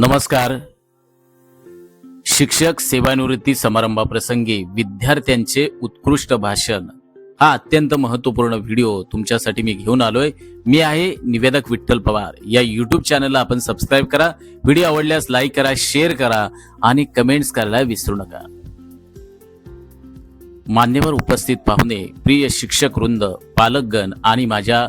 नमस्कार. शिक्षक सेवानिवृत्ती समारंभाप्रसंगी विद्यार्थ्यांचे उत्कृष्ट भाषण. हा अत्यंत महत्त्वपूर्ण व्हिडिओ तुमच्यासाठी मी घेऊन आलोय. मी आहे निवेदक विठ्ठल पवार. या युट्यूब चॅनलला आपण सबस्क्राईब करा. व्हिडिओ आवडल्यास लाईक करा शेअर करा आणि कमेंट्स करायला विसरू नका. मान्यवर उपस्थित पाहुणे प्रिय शिक्षक वृंद पालकगण आणि माझ्या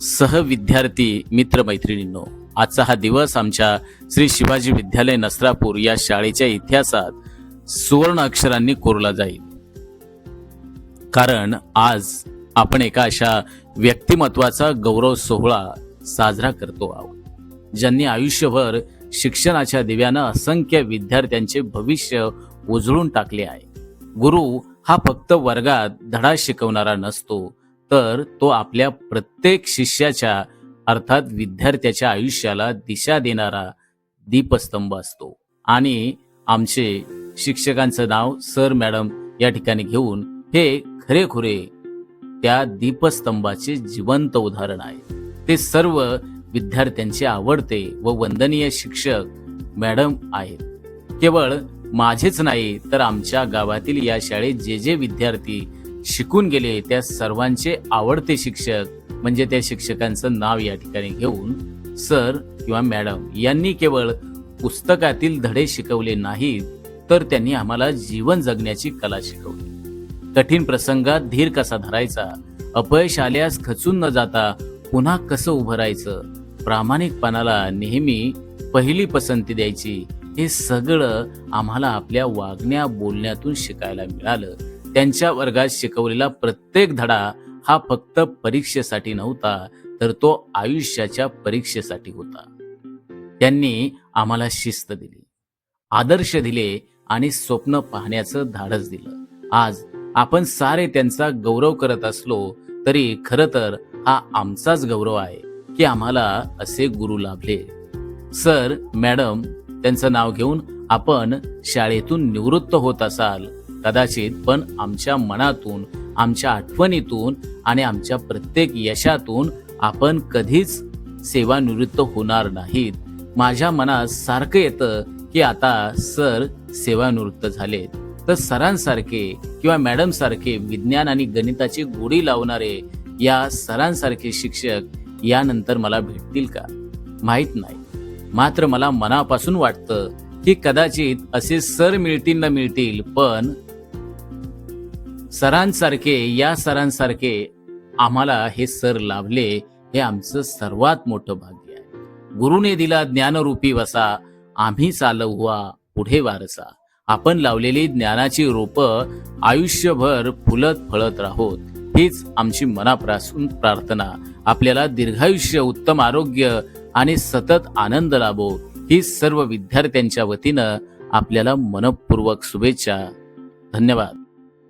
सहविद्यार्थी मित्रमैत्रिणींनो आजचा हा दिवस आमच्या श्री शिवाजी विद्यालय नसरापूर या शाळेच्या इतिहासात सुवर्ण अक्षरांनी कोरला जाईल. कारण आज आपण एका अशा व्यक्तिमत्वाचा गौरव सोहळा साजरा करतो आहोत ज्यांनी आयुष्यभर शिक्षणाच्या दिव्यानं असंख्य विद्यार्थ्यांचे भविष्य उजळून टाकले आहे. गुरु हा फक्त वर्गात धडा शिकवणारा नसतो तर तो आपल्या प्रत्येक शिष्याच्या अर्थात विद्यार्थ्याच्या आयुष्याला दिशा देणारा दीपस्तंभ असतो. आणि आमचे शिक्षकांचं नाव सर मॅडम या ठिकाणी घेऊन हे खरेखुरे त्या दीपस्तंभाचे जिवंत उदाहरण आहे. ते सर्व विद्यार्थ्यांचे आवडते व वंदनीय शिक्षक मॅडम आहेत. केवळ माझेच नाही तर आमच्या गावातील या शाळेत जे जे विद्यार्थी शिकून गेले त्या सर्वांचे आवडते शिक्षक म्हणजे त्या शिक्षकांचं नाव या ठिकाणी घेऊन सर किंवा मॅडम यांनी केवळ पुस्तकातील धडे शिकवले नाहीत तर त्यांनी आम्हाला जीवन जगण्याची कला शिकवली. कठीण प्रसंगात धीर कसा धरायचा अपयश आल्यास खचून न जाता पुन्हा कसं उभं राहायचं प्रामाणिकपणाला नेहमी पहिली पसंती द्यायची हे सगळं आम्हाला आपल्या वागण्या बोलण्यातून शिकायला मिळालं. त्यांच्या वर्गात शिकवलेला प्रत्येक धडा हा फक्त परीक्षेसाठी नव्हता तर तो आयुष्याच्या परीक्षेसाठी होता. त्यांनी आम्हाला शिस्त दिली आदर्श दिले आणि स्वप्न पाहण्याचं धाडस दिलं. आज आपण सारे त्यांचा गौरव करत असलो तरी खर तर हा आमचाच गौरव आहे की आम्हाला असे गुरु लाभले. सर मॅडम त्यांचं नाव घेऊन आपण शाळेतून निवृत्त होत असाल कदाचित पण आमच्या मनातून आमच्या आठवणीतून आणि आमच्या प्रत्येक यशातून आपण कधीच सेवानिवृत्त होणार नाहीत. माझ्या मनात सारखं येतं की आता सर सेवानिवृत्त झालेत. तर सरांसारखे किंवा मॅडमसारखे विज्ञान आणि गणिताची गोडी लावणारे या सरांसारखे शिक्षक यानंतर मला भेटतील का? माहीत नाही. मात्र मला मनापासून वाटतं की कदाचित असे सर मिळतील न मिळतील पण सरांसारखे या सरांसारखे आम्हाला हे सर लाभले हे आमचं सर्वात मोठं भाग्य आहे. गुरुने दिला ज्ञानरूपी वसा आम्ही चालवुवा पुढे वारसा. आपण लावलेली ज्ञानाची रोपं आयुष्यभर फुलत फळत राहोत. हीच आमची मनापासून प्रार्थना. आपल्याला दीर्घायुष्य उत्तम आरोग्य आणि सतत आनंद लाभो. ही सर्व विद्यार्थ्यांच्या वतीनं आपल्याला मनपूर्वक शुभेच्छा. धन्यवाद.